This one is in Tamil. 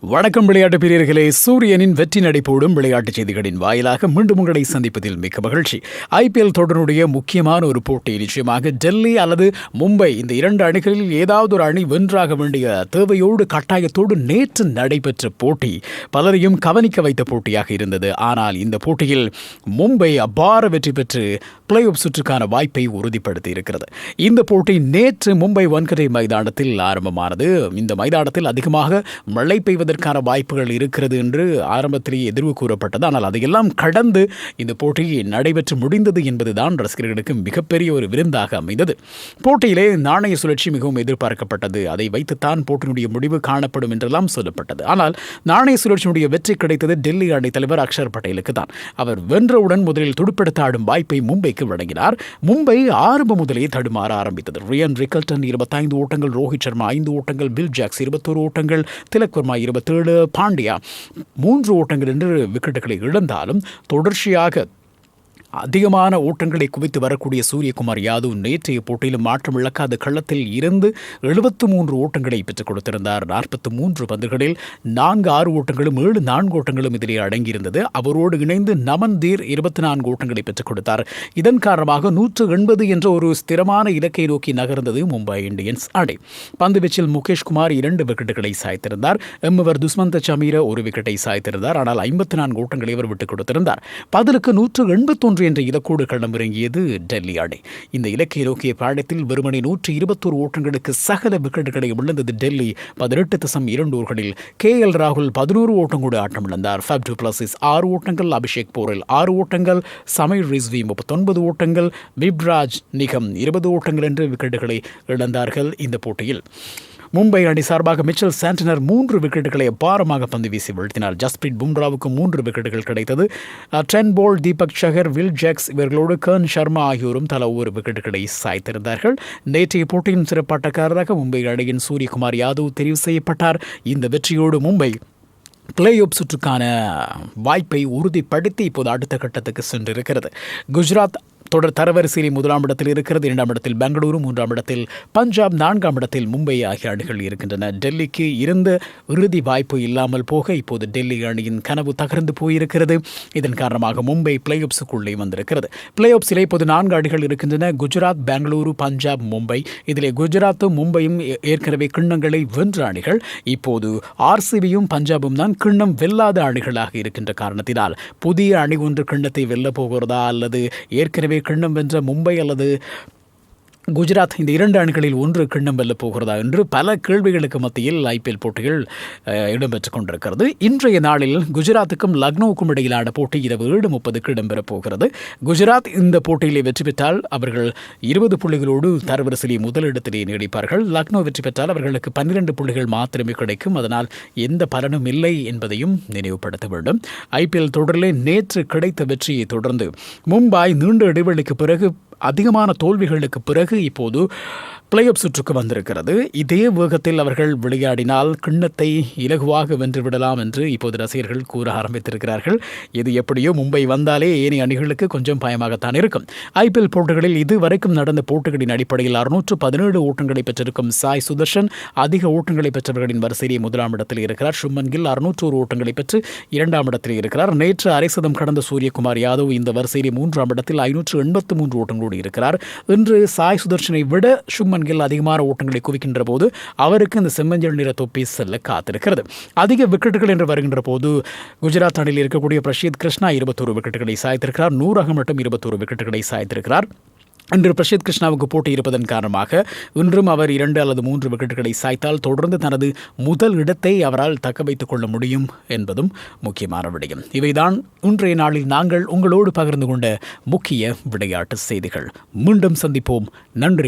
வணக்கம் விளையாட்டு பிரியர்களே. சூரியனின் வெற்றி நடைபோடும் விளையாட்டுச் செய்திகளின் வாயிலாக மீண்டும் உங்களை சந்திப்பதில் மிக்க மகிழ்ச்சி. ஐபிஎல் தொடருடைய முக்கியமான ஒரு போட்டி நிச்சயமாக டெல்லி அல்லது மும்பை. இந்த இரண்டு அணிகளில் ஏதாவது ஒரு அணி வென்றாக வேண்டிய தேவையோடு கட்டாயத்தோடு நேற்று நடைபெற்ற போட்டி பலரையும் கவனிக்க வைத்த போட்டியாக இருந்தது. ஆனால் இந்த போட்டியில் மும்பை அபார வெற்றி பெற்று பிளே ஆஃப் சுற்றுக்கான வாய்ப்பை உறுதிப்படுத்தி இருக்கிறது இந்த போட்டி நேற்று மும்பை வன்கரை மைதானத்தில் ஆரம்பமானது. இந்த மைதானத்தில் அதிகமாக மழை பெய்வது வருவதற்கான வாய்ப்புகள் இருக்கிறது என்று ஆரம்பத்திலேயே எதிர்வு கூறப்பட்டது. ஆனால் அதையெல்லாம் கடந்து இந்த போட்டி நடைபெற்று முடிந்தது என்பதுதான் ரசிகர்களுக்கு மிகப்பெரிய ஒரு விருந்தாக அமைந்தது. போட்டியிலே நாணய சுழற்சி மிகவும் எதிர்பார்க்கப்பட்டது. அதை வைத்துத்தான் போட்டியினுடைய முடிவு காணப்படும் என்றெல்லாம் சொல்லப்பட்டது. ஆனால் நாணய சுழற்சியினுடைய வெற்றி கிடைத்தது டெல்லி அணி தலைவர் அக்ஷர் பட்டேலுக்கு தான். அவர் வென்றவுடன் முதலில் துடுப்படுத்த ஆடும் வாய்ப்பை மும்பைக்கு வழங்கினார். மும்பை ஆரம்ப முதலே தடுமாற ஆரம்பித்தது. ரியன் ரிக்கல்டன் இருபத்தைந்து ஓட்டங்கள் ரோஹித் சர்மா ஐந்து ஓட்டங்கள் பில் ஜாக்ஸ் இருபத்தோரு ஓட்டங்கள் திலக் வர்மா தேடு பாண்டியா மூன்று ஓட்டங்கள் என்று விக்கெட்டுகளை இழந்தாலும் தொடர்ச்சியாக அதிகமான ஓட்டங்களை குவித்து வரக்கூடிய சூரியகுமார் யாதவ் நேற்றைய போட்டியில் மாற்றம் இழக்காத களத்தில் இருந்து எழுபத்து மூன்று ஓட்டங்களை பெற்றுக் கொடுத்திருந்தார். நாற்பத்தி மூன்று பந்துகளில் நான்கு ஆறு ஓட்டங்களும் ஏழு நான்கு ஓட்டங்களும் இதிலே அடங்கியிருந்தது. அவரோடு இணைந்து நமன் தீர் இருபத்தி நான்கு ஓட்டங்களை பெற்றுக் கொடுத்தார். இதன் காரணமாக நூற்று எண்பது என்ற ஒரு ஸ்திரமான இலக்கை நோக்கி நகர்ந்தது மும்பை இந்தியன்ஸ் அணி. பந்து வீச்சில் முகேஷ் குமார் இரண்டு விக்கெட்டுகளை சாய்த்திருந்தார். எம்மவர் துஸ்மந்த சமீர ஒரு விக்கெட்டை சாய்த்திருந்தார். ஆனால் ஐம்பத்தி நான்கு ஓட்டங்களை அவர் விட்டுக் கொடுத்திருந்தார். பதிலுக்கு நூற்று எண்பத்தொன்று என்ற இலக்கோடு களமிறங்கியது டெல்லி அணி. இந்த இலக்கை நோக்கிய பயணத்தில் வெறுமனே நூற்றி இருபத்தோரு ஓட்டங்களுக்கு சகல விக்கெட்டுகளை விழுந்தது டெல்லி. பதினெட்டு தசம் இரண்டு ஓர்களில் கே எல் ராகுல் பதினோரு ஓட்டம் கூட ஆட்டமிழந்தார். ஃபேப் டூ பிளஸிஸ் ஆறு ஓட்டங்கள் அபிஷேக் போரில் ஆறு ஓட்டங்கள் சமீர் ரிஸ்வி முப்பத்தொன்பது ஓட்டங்கள் விப்ராஜ் நிகம் இருபது ஓட்டங்கள் என்று விக்கெட்டுகளை இழந்தார்கள் இந்த போட்டியில். மும்பை அணி சார்பாக மிச்சல் சாண்டனர் மூன்று விக்கெட்டுகளை அபாரமாக பந்து வீசி வீழ்த்தினார். ஜஸ்பிரீத் பும்ராவுக்கு மூன்று விக்கெட்டுகள் கிடைத்தது. Trent Boult Deepak Chahar Will Jacks இவர்களோடு கர்ன் சர்மா ஆகியோரும் தலா ஒரு விக்கெட்டுகளை சாய்த்திருந்தார்கள். நேற்றைய போட்டியின் சிறப்பாட்டக்காரராக மும்பை அணியின் சூரியகுமார் யாதவ் தெரிவு செய்யப்பட்டார். இந்த வெற்றியோடு மும்பை பிளே ஆஃப் சுற்றுக்கான வாய்ப்பை உறுதிப்படுத்தி இப்போது அடுத்த கட்டத்துக்கு சென்றிருக்கிறது. குஜராத் தொடர் தரவரிசையில் முதலாம் இடத்தில் இருக்கிறது இரண்டாம் இடத்தில் பெங்களூரு மூன்றாம் இடத்தில் பஞ்சாப் நான்காம் இடத்தில் மும்பை ஆகிய அணிகள் இருக்கின்றன. டெல்லிக்கு இருந்த இறுதி வாய்ப்பு இல்லாமல் போக இப்போது டெல்லி அணியின் கனவு தகர்ந்து போயிருக்கிறது. இதன் காரணமாக மும்பை பிளே ஆப்ஸுக்குள்ளே வந்திருக்கிறது. பிளே ஆப்ஸில் இப்போது நான்கு அணிகள் இருக்கின்றன. குஜராத் பெங்களூரு பஞ்சாப் மும்பை. இதிலே குஜராத்தும் மும்பையும் ஏற்கனவே கிண்ணங்களை வென்ற அணிகள். இப்போது ஆர்சிபியும் பஞ்சாபும் தான் கிண்ணம் வெல்லாத அணிகளாக இருக்கின்ற காரணத்தினால் புதிய அணி ஒன்று கிண்ணத்தை வெல்ல போகிறதா அல்லது ஏற்கனவே கண்ணம் வென்ற மும்பை அல்லது குஜராத் இந்த இரண்டு அணிகளில் ஒன்று கிண்ணம் வெல்லப் போகிறதா என்று பல கேள்விகளுக்கு மத்தியில் ஐபிஎல் போட்டிகள் இடம்பெற்றுக் கொண்டிருக்கிறது. இன்றைய நாளில் குஜராத்துக்கும் லக்னோவுக்கும் இடையிலான போட்டி இரவு ஏழு முப்பதுக்கு இடம்பெறப் போகிறது. குஜராத் இந்த போட்டியிலே வெற்றி பெற்றால் அவர்கள் இருபது புள்ளிகளோடு தரவரிசையை முதலிடத்திலே நீடிப்பார்கள். லக்னோ வெற்றி பெற்றால் அவர்களுக்கு பன்னிரண்டு புள்ளிகள் மாத்திரமே கிடைக்கும். அதனால் எந்த பலனும் இல்லை என்பதையும் நினைவுபடுத்த வேண்டும். ஐபிஎல் தொடரிலே நேற்று கிடைத்த வெற்றியை தொடர்ந்து மும்பை நீண்ட இடைவெளிக்கு பிறகு அதிகமான தோல்விகளுக்கு பிறகு இப்போது பிளே ஆஃப் சுற்றுக்கு வந்திருக்கிறது. இதே வேகத்தில் அவர்கள் விளையாடினால் கிண்ணத்தை இலகுவாக வென்றுவிடலாம் என்று இப்போது ரசிகர்கள் கூற ஆரம்பித்திருக்கிறார்கள். இது எப்படியோ மும்பை வந்தாலே ஏனைய அணிகளுக்கு கொஞ்சம் பயமாகத்தான் இருக்கும். ஐபிஎல் போட்டிகளில் இதுவரைக்கும் நடந்த போட்டிகளின் அடிப்படையில் அறுநூற்று பதினேழு ஓட்டங்களை பெற்றிருக்கும் சாய் சுதர்ஷன் அதிக ஓட்டங்களை பெற்றவர்களின் வரிசையிலே முதலாம் இடத்தில் இருக்கிறார். சுமன் கில் அறுநூற்றோரு ஓட்டங்களை பெற்று இரண்டாம் இடத்தில் இருக்கிறார். நேற்று அரை சதம் கடந்த சூரியகுமார் யாதவ் இந்த வரிசையிலே மூன்றாம் இடத்தில் ஐநூற்று எண்பத்து மூன்று ஓட்டங்களோடு இருக்கிறார். இன்று சாய் சுதர்ஷனை விட சுமன் கில் அதிகமான ஓட்டங்களை குவிக்கின்ற போது அவருக்கு இந்த செம்மஞ்சள் நிற தொப்பி செல்ல காத்திருக்கிறது. அதிக விக்கெட்டுகள் என்று வருகின்ற போது குஜராத் அணியில் இருக்கக்கூடிய பிரஷீத் கிருஷ்ணா இருபத்தொரு விக்கெட்டுகளை சாய்த்திருக்கிறார். நூறாக மட்டும் இருபத்தொரு விக்கெட்டுகளை சாய்த்திருக்கிறார். இன்று பிரசித் கிருஷ்ணாவுக்கு போட்டி இருப்பதன் காரணமாக இன்றும் அவர் இரண்டு அல்லது மூன்று விக்கெட்டுகளை சாய்த்தால் தொடர்ந்து தனது முதல் இடத்தை அவரால் தக்க வைத்துக் கொள்ள முடியும் என்பதும் முக்கியமான விடயம். இவைதான் இன்றைய நாளில் நாங்கள் உங்களோடு பகிர்ந்து கொண்ட முக்கிய விளையாட்டு செய்திகள். மீண்டும் சந்திப்போம். நன்றி.